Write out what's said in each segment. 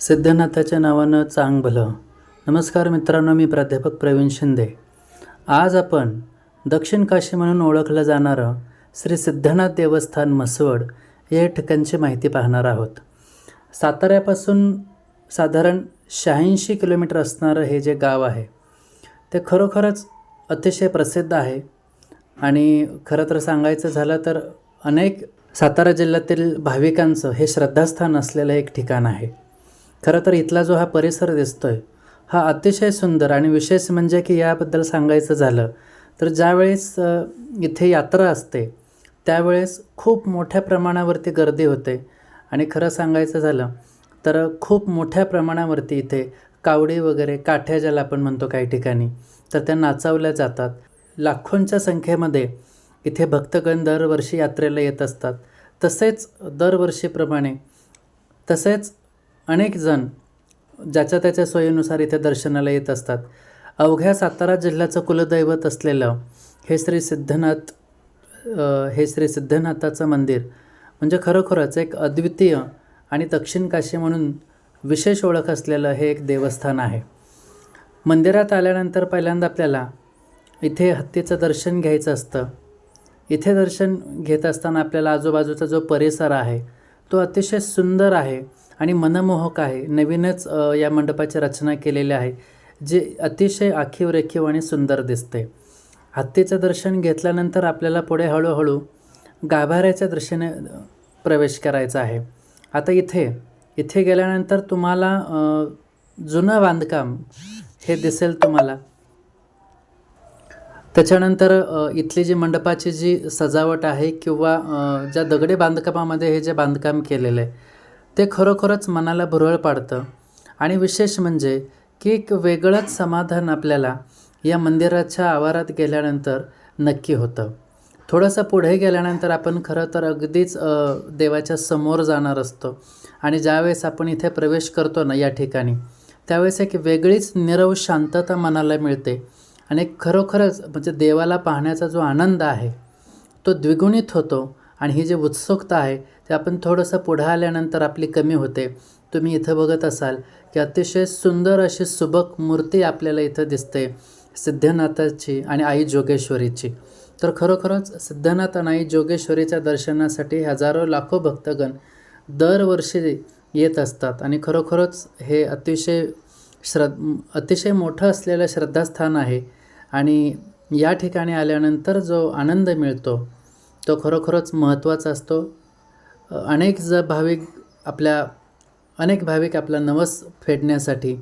सिद्धनाथाच्या नावानं चांग भलं नमस्कार मित्रांनो मी प्राध्यापक प्रवीण शिंदे. आज आपण दक्षिण काशी म्हणून ओळखलं जाणारं श्री सिद्धनाथ देवस्थान म्हसवड या ठिकाणची माहिती पाहणार आहोत. साताऱ्यापासून साधारण शहाऐंशी किलोमीटर असणारं हे जे गाव आहे ते खरोखरच अतिशय प्रसिद्ध आहे. आणि खरं तर सांगायचं झालं तर अनेक सातारा जिल्ह्यातील भाविकांचं हे श्रद्धास्थान असलेलं एक ठिकाण आहे. खरं तर इथला जो हा परिसर दिसतोय हा अतिशय सुंदर आणि विशेष म्हणजे की याबद्दल सांगायचं झालं तर ज्यावेळेस इथे यात्रा असते त्यावेळेस खूप मोठ्या प्रमाणावरती गर्दी होते. आणि खरं सांगायचं झालं तर खूप मोठ्या प्रमाणावरती इथे कावडी वगैरे काठ्या ज्याला आपण म्हणतो काही ठिकाणी तर त्या नाचवल्या जातात. लाखोंच्या संख्येमध्ये इथे भक्तगण दरवर्षी यात्रेला येत असतात. तसेच दरवर्षीप्रमाणे तसेच अनेक जण ज्याच्या त्याच्या सोयीनुसार इथे दर्शनाला येत असतात. अवघ्या सातारा जिल्ह्याचं कुलदैवत असलेलं हे श्री सिद्धनाथ हे श्री सिद्धनाथाचं मंदिर म्हणजे खरोखरच एक अद्वितीय आणि दक्षिण काशी म्हणून विशेष ओळख असलेलं हे एक देवस्थान आहे. मंदिरात आल्यानंतर पहिल्यांदा आपल्याला इथे हत्तीचं दर्शन घ्यायचं असतं. इथे दर्शन घेत असताना आपल्याला आजूबाजूचा जो परिसर आहे तो अतिशय सुंदर आहे. आणि मनमोहक आहे. नवीनच या मंडपाची रचना केलेली आहे जे अतिशय आखीव रेखीव आणि सुंदर दिसते. हत्तीचं दर्शन घेतल्यानंतर आपल्याला पुढे हळूहळू गाभाऱ्याच्या दृष्टीने प्रवेश करायचा आहे. आता इथे इथे गेल्यानंतर तुम्हाला जुनं बांधकाम हे दिसेल तुम्हाला. त्याच्यानंतर इथली जी मंडपाची जी सजावट आहे किंवा ज्या दगडी बांधकामामध्ये हे जे बांधकाम केलेलं आहे ते खरोखरच मनाला भुरळ पाडतं. आणि विशेष म्हणजे की एक वेगळंच समाधान आपल्याला या मंदिराच्या आवारात गेल्यानंतर नक्की होतं. थोडंसं पुढे गेल्यानंतर आपण खरं तर अगदीच देवाच्या समोर जाणार असतो. आणि ज्यावेळेस आपण इथे प्रवेश करतो ना या ठिकाणी त्यावेळेस एक वेगळीच निरव शांतता मनाला मिळते. आणि खरोखरच म्हणजे देवाला पाहण्याचा जो आनंद आहे तो द्विगुणित होतो. आणि ही जी उत्सुकता आहे ते आपण थोडंसं पुढं आल्यानंतर आपली कमी होते. तुम्ही इथं बघत असाल की अतिशय सुंदर अशी सुबक मूर्ती आपल्याला इथं दिसते सिद्धनाथाची आणि आई जोगेश्वरीची. तर खरोखरच सिद्धनाथ आणि आई जोगेश्वरीच्या दर्शनासाठी हजारो लाखो भक्तगण दरवर्षी येत असतात आणि खरोखरच हे अतिशय श्रद्ध अतिशय मोठं असलेलं श्रद्धास्थान आहे. आणि या ठिकाणी आल्यानंतर जो आनंद मिळतो तो खरोखरच महत्त्वाचा असतो. अनेक ज भाविक आपल्या अनेक भाविक आपला नवस फेडण्यासाठी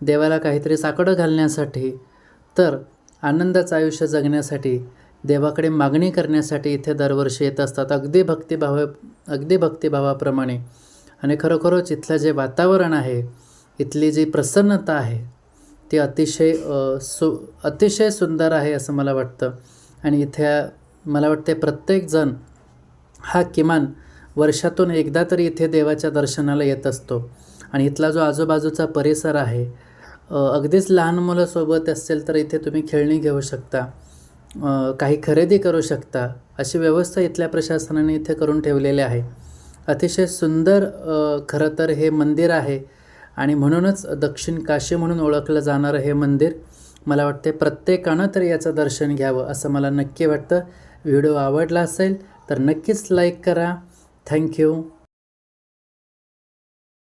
देवाला काहीतरी साकडं घालण्यासाठी तर आनंदाचं आयुष्य जगण्यासाठी देवाकडे मागणी करण्यासाठी इथे दरवर्षी येत असतात. अगदी भक्तिभाव अगदी भक्तिभावाप्रमाणे. आणि खरोखरच इथलं जे वातावरण आहे इथली जी प्रसन्नता आहे ती अतिशय सु अतिशय सुंदर आहे असं मला वाटतं. आणि इथे मला वाटते प्रत्येकजण हा किमान वर्षातून एकदा तरी इथे देवाच्या दर्शनाला येत असतो. आणि इथला जो आजूबाजूचा परिसर आहे अगदीच लहान मुलं सोबत असेल तर इथे तुम्ही खेळणी घेऊ शकता काही खरेदी करू शकता अशी व्यवस्था इथल्या प्रशासनाने इथे करून ठेवलेली आहे. अतिशय सुंदर खरं तर हे मंदिर आहे आणि म्हणूनच दक्षिण काशी म्हणून ओळखलं जाणारं हे मंदिर मला वाटते प्रत्येकानं तर याचं दर्शन घ्यावं असं मला नक्की वाटतं. व्हिडिओ आवडला असेल तर नक्कीच लाईक करा. Thank you.